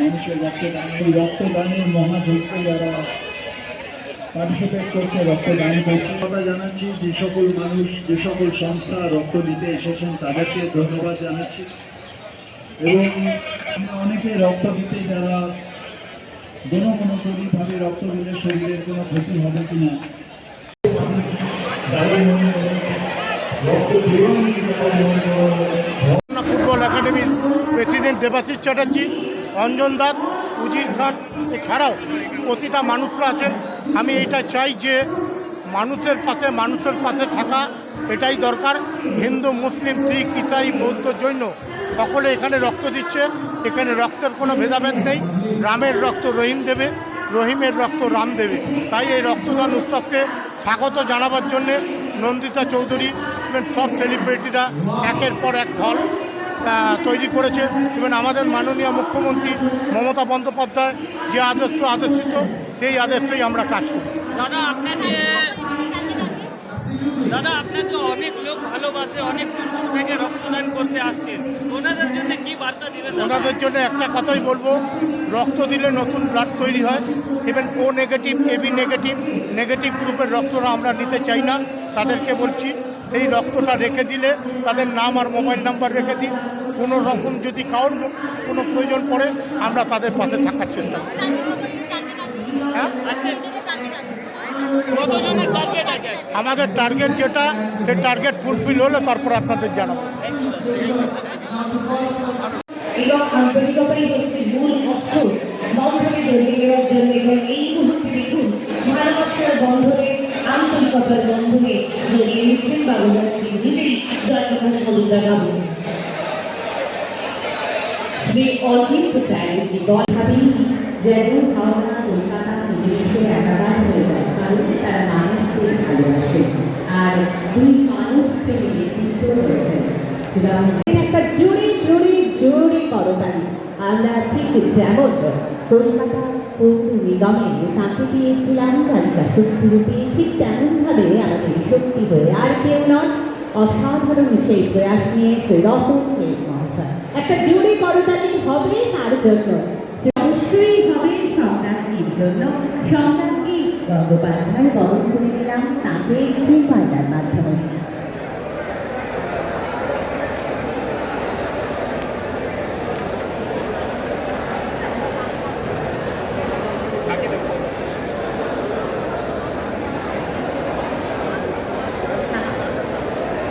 মানুষের রক্তদান রক্তদানের মহাযজ্ঞ যারা পার্টিসিপেট করছে রক্তদান করছে। কথা জানাচ্ছি, যে সকল মানুষ, যে সকল সংস্থা রক্ত দিতে এসেছেন, তাদেরকে ধন্যবাদ জানাচ্ছি। এবং অনেকে রক্ত দিতে যারা কোনো কোনো গরিবভাবে রক্ত দিলে শরীরের কোনো ক্ষতি হবে রক্ত না ফুটবল একাডেমির প্রেসিডেন্ট দেবাশিস চ্যাটার্জি অঞ্জন দাস উজির খান এছাড়াও প্রতিটা মানুষরা আছেন। আমি এটা চাই যে মানুষের পাশে মানুষের পাশে থাকা এটাই দরকার। হিন্দু মুসলিম শিখ ইসাই বৌদ্ধ জৈন সকলে এখানে রক্ত দিচ্ছে। এখানে রক্তের কোনো ভেদাভেদ নেই। রামের রক্ত রহিম দেবে রহিমের রক্ত রাম দেবে। তাই এই রক্তদান উৎসবকে স্বাগত জানাবার জন্যে নন্দিতা চৌধুরী সব সেলিব্রিটিরা একের পর এক আহ, তৈরি করেছে এবং আমাদের মাননীয় মুখ্যমন্ত্রী মমতা বন্দ্যোপাধ্যায় যে আদর্শ আদর্শিত সেই আদর্শই আমরা কাজ করি। দাদা আপনাকে দাদা আপনাকে অনেক লোক ভালোবাসে অনেক দূর দূর থেকে রক্তদান করতে আসছেন ওনাদের জন্য কি বার্তা দিবেন ওনাদের জন্য একটা কথাই বলব রক্ত দিলে নতুন ব্লাড তৈরি হয় even O negative AB negative negative গ্রুপের রক্তটা আমরা নিতে চাই না তাদেরকে বলছি সেই রক্তটা রেখে দিলে তাদের নাম আর মোবাইল নাম্বার রেখে দিই। কোনো রকম যদি কারোর কোনো প্রয়োজন পড়ে, আমরা তাদের পাশে থাকার চেষ্টা হ্যাঁ? আমাদের টার্গেট যেটা, সেই টার্গেট ফুলফিল হলে তারপর আপনাদের জানাব। নিজেই জয়প্রকাশ মজুমদার বাবু। শ্রী ঠিক তাকে ঠিক তেমনভাবে আমাদের শক্তি হয়ে আর কেউ নন অসাধারণ সেই প্রয়াস নিয়ে শ্রী রতন দেব মহাশয় একটা জোরে করতালি হবে তার জন্য। অবশ্যই হবে সম্রাজ্ঞীর জন্য। সম্রাজ্ঞী গঙ্গোপাধ্যায় বরণ করে নিলাম, তাকে চিন্তার মাধ্যমে।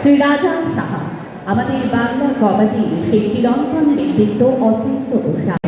শ্রী রাজা সাহা আমাদের বাংলা কবাডির সেই চিরন্তন ব্যক্তিত্ব অচিন্ত সাহা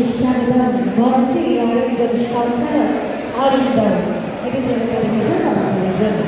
বিশালগঞ্জ মঞ্চে অনেকজন সঞ্চালক অনেক দল এটি চলে টেলিভিশন আমাদের জন্য